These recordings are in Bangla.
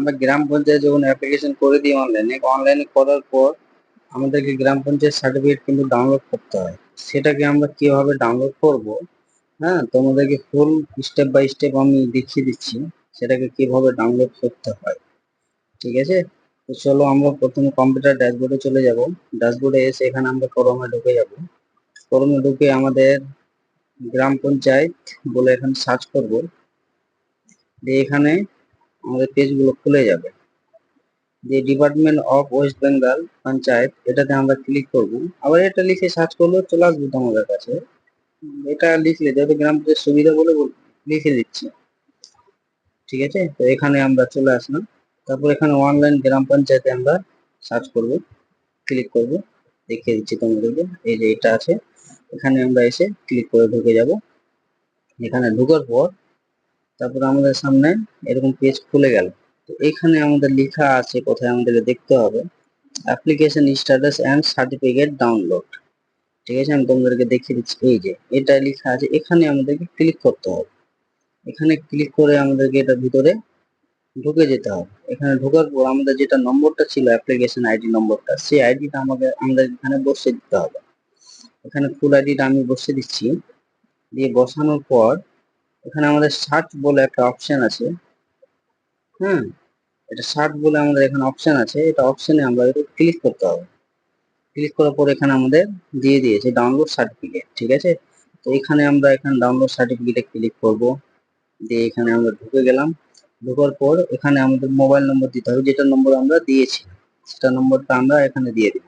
আমরা গ্রাম পঞ্চায়েত যখন অ্যাপ্লিকেশন করে দিই অনলাইনে অনলাইনে করার পর আমাদেরকে গ্রাম পঞ্চায়েত সার্টিফিকেট কিন্তু ডাউনলোড করতে হয়। সেটাকে আমরা কীভাবে ডাউনলোড করব? হ্যাঁ তোমাদেরকে ফুল স্টেপ বাই স্টেপ আমি দেখিয়ে দিচ্ছি, সেটাকে কীভাবে ডাউনলোড করতে হয়। ঠিক আছে? তো চলো আমরা প্রথমে কম্পিউটার ড্যাশবোর্ডে চলে যাব। ড্যাশবোর্ডে এসে এখানে আমরা করমে ঢুকে যাব। করমে ঢুকে আমাদের গ্রাম পঞ্চায়েত বলে এখানে সার্চ করব। দিয়ে এখানে আমাদের পেজগুলো খুলে যাবে। যে department of West Bengal panchayat এটাতে আমরা ক্লিক করব। আবার এটা লিখে সার্চ করলেও চলে আসবে তোমাদের কাছে। এটা লিখলে যেহেতু গ্রাম পঞ্চায়েত সুবিধা বল- লিখে দিচ্ছি। ঠিক আছে? তো এখানে আমরা চলে আসলাম। তারপর এখানে অনলাইন গ্রাম পঞ্চায়েতে আমরা সার্চ করব। ক্লিক করব। দেখিয়ে দিচ্ছি তোমাদেরকে। এই যে এটা আছে। এখানে আমরা এসে ক্লিক করে ঢুকে যাব। এখানে ঢুকার পর তারপর আমাদের সামনে এরকম পেজ খুলে গেল। তো এখানে আমাদের লেখা আছে কোথায় আমাদেরকে দেখতে হবে। Application status and certificate download ঠিক আছে, আমি তোমাদেরকে দেখিয়ে দিচ্ছি। এই যে এটা লেখা আছে, এখানে আমাদেরকে ক্লিক করতে হবে। এখানে ক্লিক করে আমাদেরকে এটা ভিতরে ঢুকে যেতে হবে। এখানে ঢোকার পর আমাদের যেটা নম্বরটা ছিল অ্যাপ্লিকেশন আইডি নম্বরটা, সেই আইডিটা আমাকে, আমাদের এখানে বসিয়ে দিতে হবে। এখানে ফুল আইডিটা আমি বসিয়ে দিচ্ছি। দিয়ে বসানোর পর এখানে আমাদের সার্চ বলে একটা অপশন আছে। হ্যাঁ এটা সার্চ বলে আমাদের এখানে অপশন আছে। এটা অপশনে আমরা ক্লিক করতে হবে ক্লিক করার পর এখানে আমাদের দিয়ে দিয়েছে ডাউনলোড সার্টিফিকেট ঠিক আছে? তো এখানে আমরা এখানে ডাউনলোড সার্টিফিকেটে ক্লিক করব। দিয়ে এখানে আমরা ঢুকে গেলাম। ঢোকার পর এখানে আমাদের মোবাইল নম্বর দিতে হবে, যেটা নম্বর আমরা দিয়েছি। সেটা নম্বরটা আমরা এখানে দিয়ে দিব।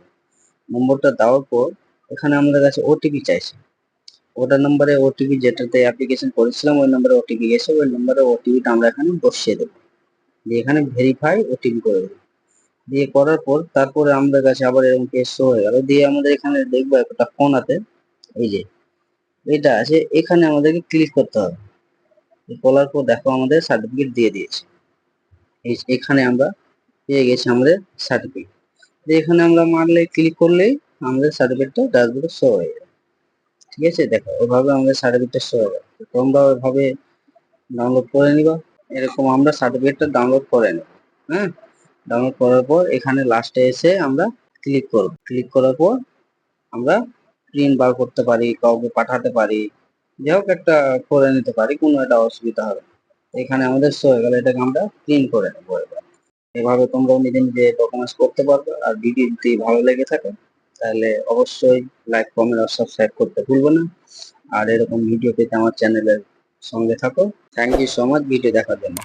নম্বরটা দেওয়ার পর এখানে আমাদের কাছে ওটিপি চাইছে। ওটার নম্বরে ওটিপি যেটাতে অ্যাপ্লিকেশন করেছিলাম, ওই নম্বরে ওটিপি গেছে, ওই নম্বরে ওটিপিটা আমরা এখানে বসিয়ে দেবো। দিয়ে এখানে ভেরিফাই ওটিপি করে দেবো। দিয়ে করার পর তারপরে আমাদের কাছে আবার এরকম পেজ শো হয়ে গেল। দিয়ে আমাদের এখানে দেখব একটা ফোন আছে এই যে, এটা আছে, এখানে আমাদেরকে ক্লিক করতে হবে। করার পর দেখো আমাদের সার্টিফিকেট দিয়ে দিয়েছে। এই এখানে আমরা পেয়ে গেছি আমাদের সার্টিফিকেট এখানে আমরা মারলে ক্লিক করলেই আমাদের সার্টিফিকেটটা ড্যাশবোর্ডে শো হয়ে যাবে। ঠিক আছে, দেখো, এভাবে আমাদের সার্টিফিকেটটা শো তো তোমরা ওইভাবে ডাউনলোড করে নিবা। এরকম আমরা সার্টিফিকেটটা ডাউনলোড করে নেব হ্যাঁ? ডাউনলোড করার পর এখানে লাস্টে এসে আমরা ক্লিক করব। ক্লিক করার পর আমরা প্রিন্ট বার করতে পারি, কাউকে পাঠাতে পারি, যাই হোক একটা করে নিতে পারি, কোনো একটা অসুবিধা হবে এখানে আমাদের শো হয়ে গেল, এটাকে আমরা প্রিন্ট করে নেব এবার। এভাবে তোমরাও নিজে নিজে ডকুমেন্টস করতে পারবে, আর ভিডিও যদি ভালো লেগে থাকে তাহলে অবশ্যই লাইক কমেন্ট আর সাবস্ক্রাইব করতে ভুলবো না। আর এরকম ভিডিও পেতে আমার চ্যানেলের সঙ্গে থাকো। Thank you so much video দেখার জন্য।